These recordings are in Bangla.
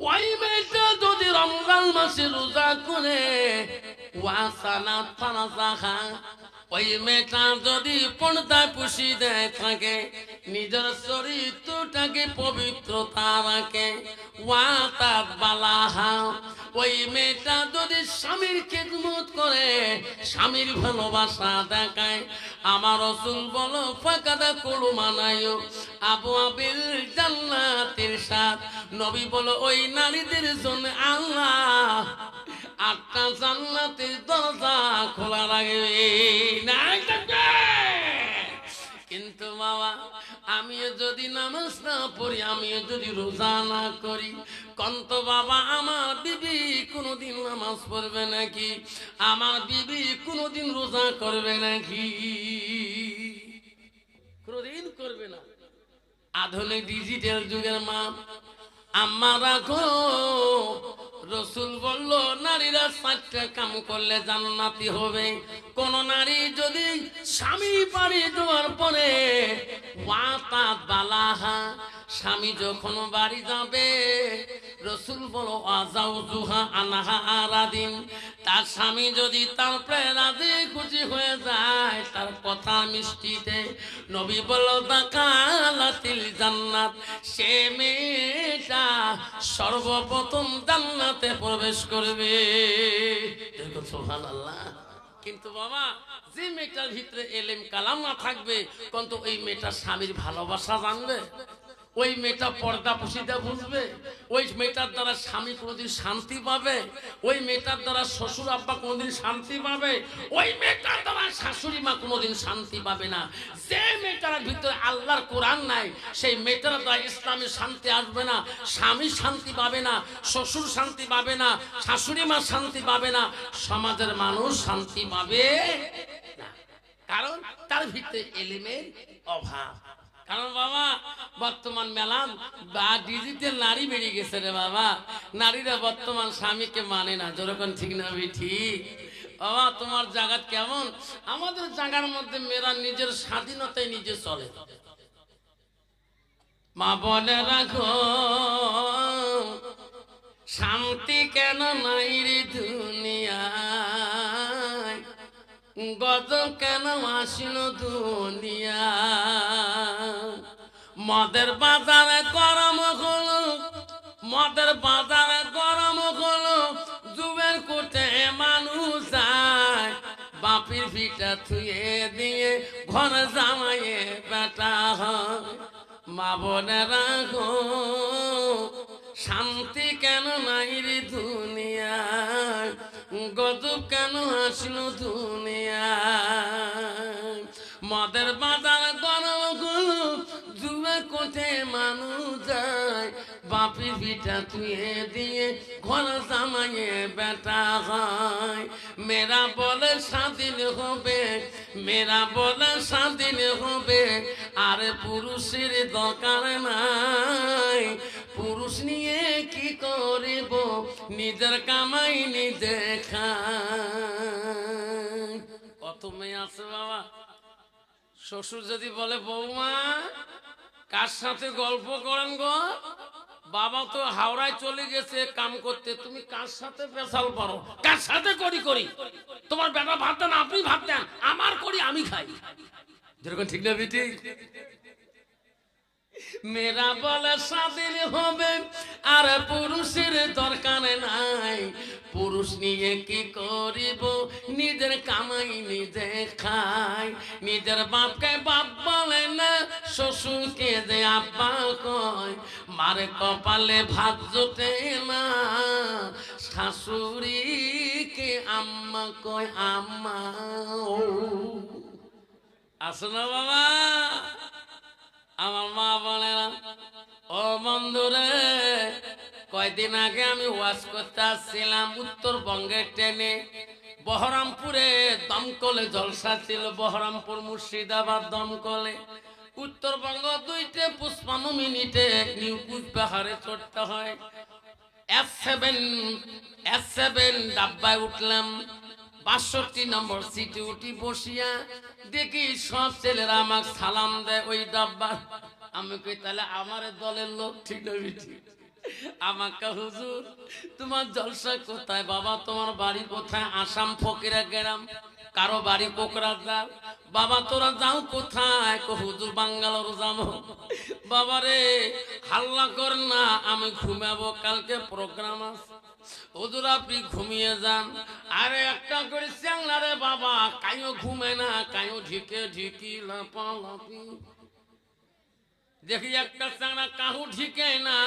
ওই মেয়েটা যদি রমজান মাসে রোজা করে, ওয়াসানা খা ওই মেয়েটা যদি পর্দা পুষি দেয় থাকে নিজের চরিত্রটাকে পবিত্রতা বালাহা, ওই মেয়েটা যদি স্বামীর খেদমত করে, স্বামীর ভালোবাসা দেখায়, আমার রসুল বলো, ফাঁকাদা করু মানায়, আবু আবিল জান্নাতের সাথ। নবী বলো, ওই নারীদের জন্য আল্লাহ আটটা জান্নাতের দরজা খোলা নাই কিন্তু বাবা আমিও যদি নামাজ না পড়ি, আমিও যদি রোজা না করি, কন্ত বাবা, আমার বিবি কোনোদিন নামাজ পড়বে নাকি? আমার বিবি কোনোদিন রোজা করবে নাকি? কোনোদিন করবে না। আধুনিক ডিজিটাল যুগের মা, আম্মা রাখো রসুল বলল, নারীরা সাতটা কাম করলে জান্নাতি হবে। কোন নারী যদি স্বামী বাড়ি দেওয়ার পরে বালাহা স্বামী যখন বাড়ি যাবে রসুল বলো, আজাউ জুহা আনাহা আরাদিন। তার স্বামী যদি তার প্রায় রাজে খুশি হয়ে যায়, তার কথা মিষ্টিতে নবী বলো দাকালাতিল জান্নাত। সে মেয়েটা সর্বপ্রথম জান্নাতে প্রবেশ করবে। দেখুন সোহান আল্লাহ কিন্তু বাবা, যে মেয়েটার ভিতরে এলেম কালাম না থাকবে, কিন্তু ওই মেয়েটার স্বামীর ভালোবাসা জানবে। ওই মেয়েটা পর্দা পুষিতে বুঝবে। ওই মেয়েটার দ্বারা স্বামী কোনোদিন শান্তি পাবে? ওই মেয়েটার দ্বারা শ্বশুর আব্বা কোনোদিন শান্তি পাবে? ওই মেয়েটার দ্বারা শাশুড়ি মা কোনোদিন শান্তি পাবে না। যে মেয়েটার ভিতরে আল্লাহর কোরআন নাই, সেই মেয়েটার দ্বারা ইসলামের শান্তি আসবে না, স্বামী শান্তি পাবে না, শ্বশুর শান্তি পাবে না, শাশুড়ি মা শান্তি পাবে না, সমাজের মানুষ শান্তি পাবে কারণ তার ভিতরে এলিমের অভাব। কারণ বাবা, বর্তমান মেলাম বা ডিজিটাল নারী বেরিয়ে গেছে রে বাবা। নারীরা বর্তমান স্বামীকে মানে না। যেরকম ঠিক না ঠিক। বাবা, তোমার জায়গা কেমন? আমাদের জায়গার মধ্যে মেয়েরা নিজের স্বাধীনতায় নিজে চলে। মা বলে রাখো শান্তি কেন নাই রে দুনিয়ায় গত কেন আসিল দুনিয়া? মদের বাজারে গরম হলো, মদের বাজারে গরম হলো জুবের কোটে মানুষ যায়, বাপির ভিটা থুয়ে দিয়ে ঘর জামাইয়ে বেটা হয়। মা বোনে রাখো কেন আসলো দুনিয়ায় মদের বাজার গরমগুলো জুয়া কোঠে মানুষ যায়। বাপি পিঠা তুয়ে দিয়ে ঘর জামাইয়ে বেটা হয়। মেরা বলে স্বাধীন হবে মেরা বলে স্বাধীন হবে। আর পুরুষের দরকার নাই। পুরুষ নিয়ে কি করিব? নিজের কামাই নিজে খাই কত মেয়ে আছে বাবা? শ্বশুর যদি বলে, বৌমা, কার সাথে গল্প করেন গো? বাবা তো হাওড়ায় চলে গেছে কাম করতে। তুমি কার সাথে পেশাল পারো? কার সাথে করি করি? তোমার বেটা ভাত দেন, আপনি ভাত দেন, আমার করি, আমি খাই। যেরকম ঠিক না, বেটি? মেয়েরা বলে, স্বাধীন হবে আর পুরুষের দরকার নাই। পুরুষ নিয়ে কি করিব? নিজের কামাই নিজে খাই। নিজের বাপকে বাপ বলে না, শ্বশুরকে যে আব্বা কয়। মারে কপালে ভাত জোটে না, শাশুড়িকে আম্মা কয় আম্মা আসো বাবা? আমার মা না, ও বন্ধুরে, কয়দিন আগে আমি ওয়াশ করতে আসছিলাম উত্তরবঙ্গের ট্রেনে বহরমপুরে দমকলে জলসা ছিল, বহরমপুর মুর্শিদাবাদ দমকলে। উত্তরবঙ্গ দুইটে পুষ্পান্ন মিনিটে নিউ পাহাড়ে চড়তে হয়। এস সেভেন এস সেভেন ডাব্বায় উঠলাম, বাষট্টি নম্বর সিটে উঠি বসিয়া দেখি সব ছেলেরা আমাকে সালাম দেয়, ওই ডাব্বা, আমি কই, তাহলে আমার দলের লোক ঠিক না ঠিক আমাকে হুজুর, তোমার জলসা কোথায়? বাবা, তোমার বাড়ি কোথায়? আসাম ফকিরা গেরাম। কারও বাড়ি কোকরাঝার বাবা, তোরা যাও কোথায়? হুজুর, বাঙ্গালোর যাব। বাবারে, হাল্লা কর না, আমি ঘুমাবো, কালকে প্রোগ্রাম আছে। হুজুর, আপনি ঘুমিয়ে যান। আরে একটা করে চ্যাংলা রে বাবা কাইও ঘুমে না কাইও ঢিকে ঢিকি, লাপা লাপি। দেখি একটা চাঙা কাহু ঠিকে না,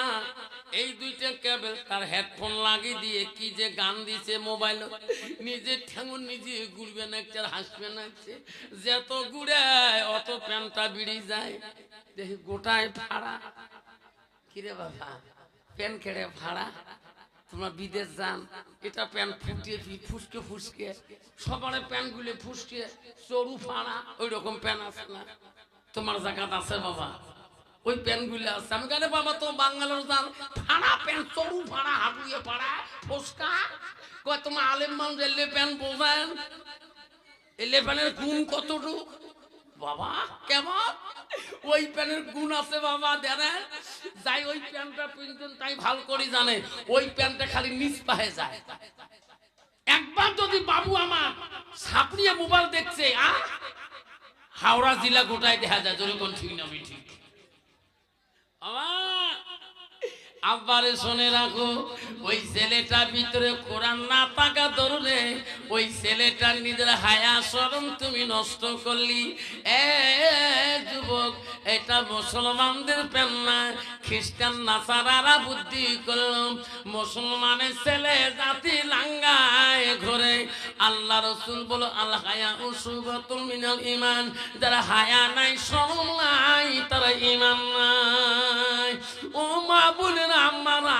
এই দুইটা কেবল তার হেডফোন লাগিয়ে দিয়ে কি যে গান দিছে মোবাইল। নিজে ঠেঙুন, নিজে ঘুরবে না একটা হাসবে না। যত ঘুরে অত প্যান্টটা বিড়ি যায়। দেখি গোটায় ভাড়া। কিরে বাবা, প্যান খেড়ে ভাড়া? তোমরা বিদেশ যান, এটা প্যান ফুটিয়ে ফুসকে ফুসকে। সবার প্যান গুলে ফুসকে, চরু ফাড়া ওই রকম প্যান আছে না। তোমার জায়গাত আছে বাবা। ওই প্যানগুলো আছে। আমি কেন বাবা তো বাঙ্গালোর যান ফাড়া প্যান, চরু ফাড়া হাঁটুয়ে ফাড়া, ফুসকা। কয়, তোমার আলেম মানুষ এলে প্যান বোঝেন। এলে প্যানের গুণ কতটুকু? বাবা, কেমন? ওই প্যানের গুণ আছে বাবা দেন যাই ওই প্যান্টটা পিনতেন তাই ভালো করে জানে। ওই প্যান্টটা খালি নিচ পাহে যায়। একবার যদি বাবু আমার সাপড়িয়ে মোবাইল দেখছে, আ? হাওড়া জেলা গোটায় দেখা যায়, যেরকম ঠিক না ঠিক। আমার আব্বারে শুনে রাখো, ওই ছেলেটার ভিতরে কোরআন না থাকা ধরলে ওই ছেলেটার নিজের হায়া শরম তুমি নষ্ট করলি। এ এটা মুসলমানদের পেন না খ্রিস্টান নাসারারা বুদ্ধি করল। মুসলমানের ছেলে জাতি লাঙ্গায় ঘরে। আল্লাহ রসুল বলো আল্লাহ হায়া উসুবাতুল মিনাল ইমান যারা হায়া নাই শরম নাই, তারা ইমান নাই। ও মা বলেন আমারা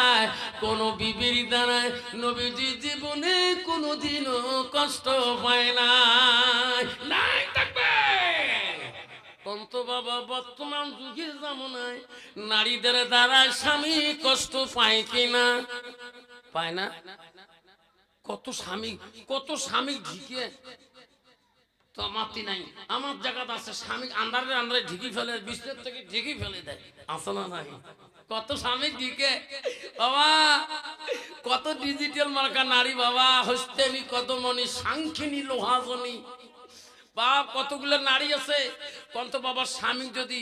কোন বিবির দ্বারায় নবীজির জীবনে কোনোদিনও কষ্ট পায় না নাই থাকবে। বাবা বর্তমান যুগে জামনায় নারীদের দ্বারা স্বামী কষ্ট পায় কিনা পায় না? কত স্বামী কত স্বামী ঢিকে তো নাই। আমার জায়গাত আছে স্বামী আন্ডারে আন্ডারে ঢিকি ফেলে, বিষ্ণের থেকে ঢিকি ফেলে দেয়। আছে নাই। কত স্বামী ঢিকে। বাবা, কত ডিজিটাল মার্কা নারী বাবা, হস্তেনি, কত মনি, সাংখিনী বা কতগুলো নারী আছে। কন্ত বাবার স্বামী যদি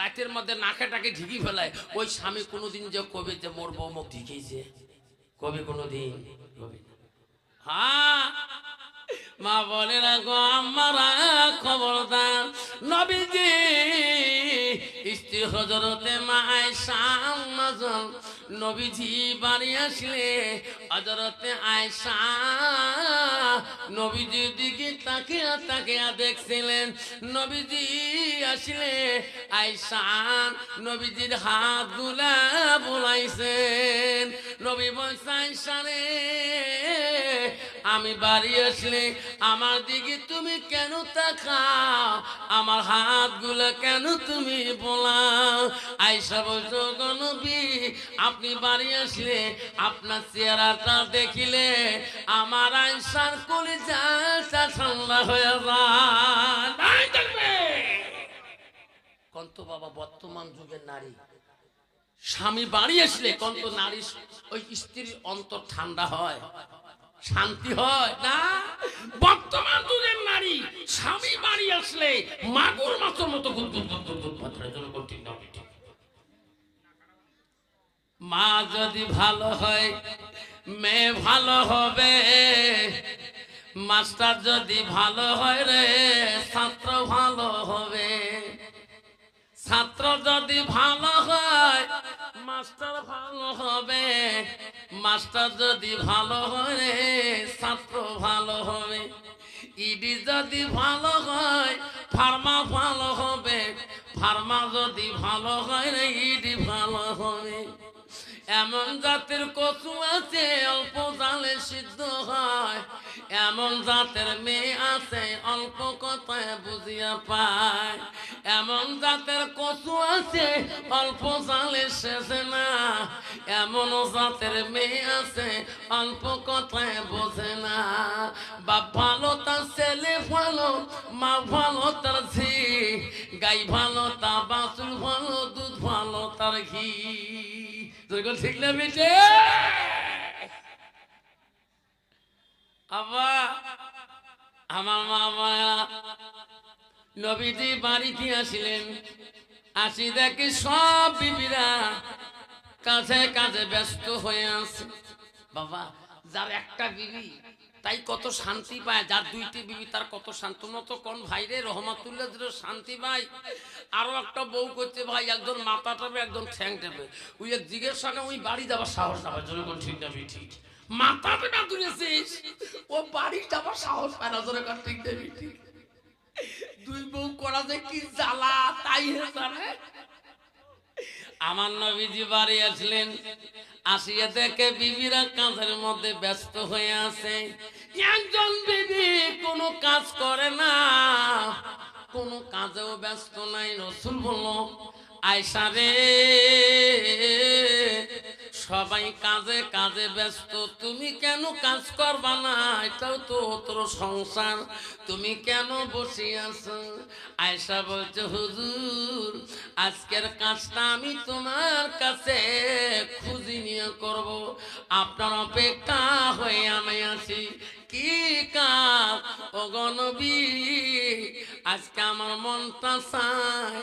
রাতের মধ্যে নাকে টাকে ঢিকি ফেলায়, ওই স্বামী কোনোদিন যে কবে যে মোর বউ মুখ ঢিকেছে কবে কোনোদিন? কবে। হ্যাঁ। মা বলে, রাখো আমারা খবরদার। নবীজি, স্ত্রী হজরতে মায় শামাজন নবীজি বাড়ি আসলে হজরতে আয়সা নবীজির দিকে তাকিয়া তাকিয়া দেখছিলেন। নবীজি আসলে আয়সা নবীজির হাতগুলা বলাইছেন। নবী বলছে আয়সা রে আমি বাড়ি আসলে আমার দিকে তুমি কেন তাকাও? আমার হাতগুলো কেন তুমি বলাও? আইসা বলছো গনবী আপনি বাড়ি আসলে আপনার চেহারাটা দেখিলে আমার আইসার করে যা ঠান্ডা হয়ে যায়। কন্ত বাবা বর্তমান যুগের নারী। স্বামী বাড়ি আসলে কন্ত নারী ওই স্ত্রীর অন্তর ঠান্ডা হয়। শান্তি হয়, না? বর্তমান যুগের নারী, স্বামী বাড়ি আসলে মাগুর মাছের মতো মা যদি ভালো হয়, মেয়ে ভালো হবে। মাস্টার যদি ভালো হয় রে, ছাত্র ভালো হবে। ছাত্র যদি ভালো হয়, মাস্টার ভালো হবে। মাস্টার যদি ভালো হয়, ছাত্র ভালো হবে ইডি যদি ভালো হয় ফার্মা ভালো হবে ফার্মা যদি ভালো হয় রে ইডি ভালো হবে। এমন জাতের কচু আছে, অল্প জালে সিদ্ধ হয়। এমন জাতের মেয়ে আছে, অল্প কথায় বুঝিয়া পায়। এমন জাতের কচু আছে, অল্প জালে শেষে না। এমন জাতের মেয়ে আছে, অল্প কথায় বোঝে না। বাপ ভালো, তার ছেলে ভালো, মা ভালো, তার ঝি। গাই ভালো তা বাছুর ভালো, দুধ ভালো, তার ঘি। ঠিক না বেটে? আবা আমার মা মায়া নবীজি বাড়িতে আসিলেন। আসি দেখি সব বিবিরা কাছে কাছে ব্যস্ত হয়ে আছে। বাবা, যার একটা বিবি, তাই কত শান্তি পায়। যার দুইটি বিবি, তার কত শান্ত। মতো কোন ভাইরে রহমাতুল্লাহ যেন শান্তি পায়। আরও একটা বউ করছে ভাই, একজন মাথা টাবে একজন ঠ্যাং টাবে ওই এক জিজ্ঞেস করে, ওই বাড়ি যাবার সাহস যাবার জন্য কোন ঠিক যাবি ঠিক মাথা পেটা তুলেছিস। ও বাড়ি যাবার সাহস পায় না কোন ঠিক যাবি ঠিক দুই বউ করা যে কি জ্বালা, তাই জানে আমার নবীজি বাড়ি আসলেন, আসিয়া দেখে বিবিরা কাঁধের মধ্যে ব্যস্ত হয়ে আছে। একজন বিবি কোনো কাজ করে না, কোনো কাজেও ব্যস্ত নাই, রসুল বলল, আয়সা রে সবাই কাজে কাজে ব্যস্ত। তুমি কেন কাজ করবা না? এটাও তো তোর সংসার। তুমি কেন বসে আছো? আয়সা বলছে, হুজুর, আজকের কাজটা আমি তোমার কাছে খুঁজি নিয়ে করব। আপনার অপেক্ষা হয়ে আমি আছি। কি কাজ অগনবী আজকে আমার মনটা চায়,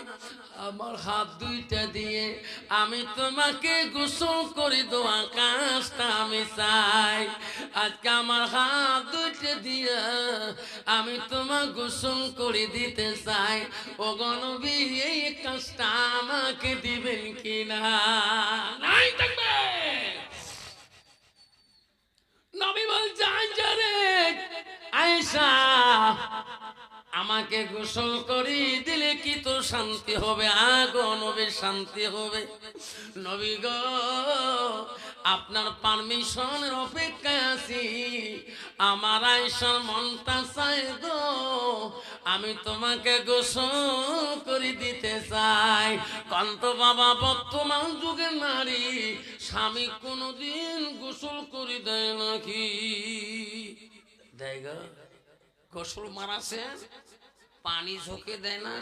আমার হাত দুইটা দিয়ে আমি তোমাকে গোসল করে দেবো আকাশটা আমি চাই। আজকে আমার হাত দুইটা দিয়ে আমি তোমার গোসল করে দিতে চাই। ও গণবী এই কাজটা আমাকে দিবেন কিনা? নাই থাকবে নবী আমাকে গোসল করি দিলে কি তো শান্তি হবে? আগ নবী শান্তি হবে। নবী গো, আপনার পারমিশনের অপেক্ষায় আছি। আমার আয়সার মনটা চাই আমি তোমাকে গোসল করে দিতে চাই। কন্ত বাবা বর্তমান যুগে নারী, স্বামী কোনোদিন গোসল করে দেয় নাকি? দেয় গোসল মারাছে পানি ঝোঁকে দেয় না?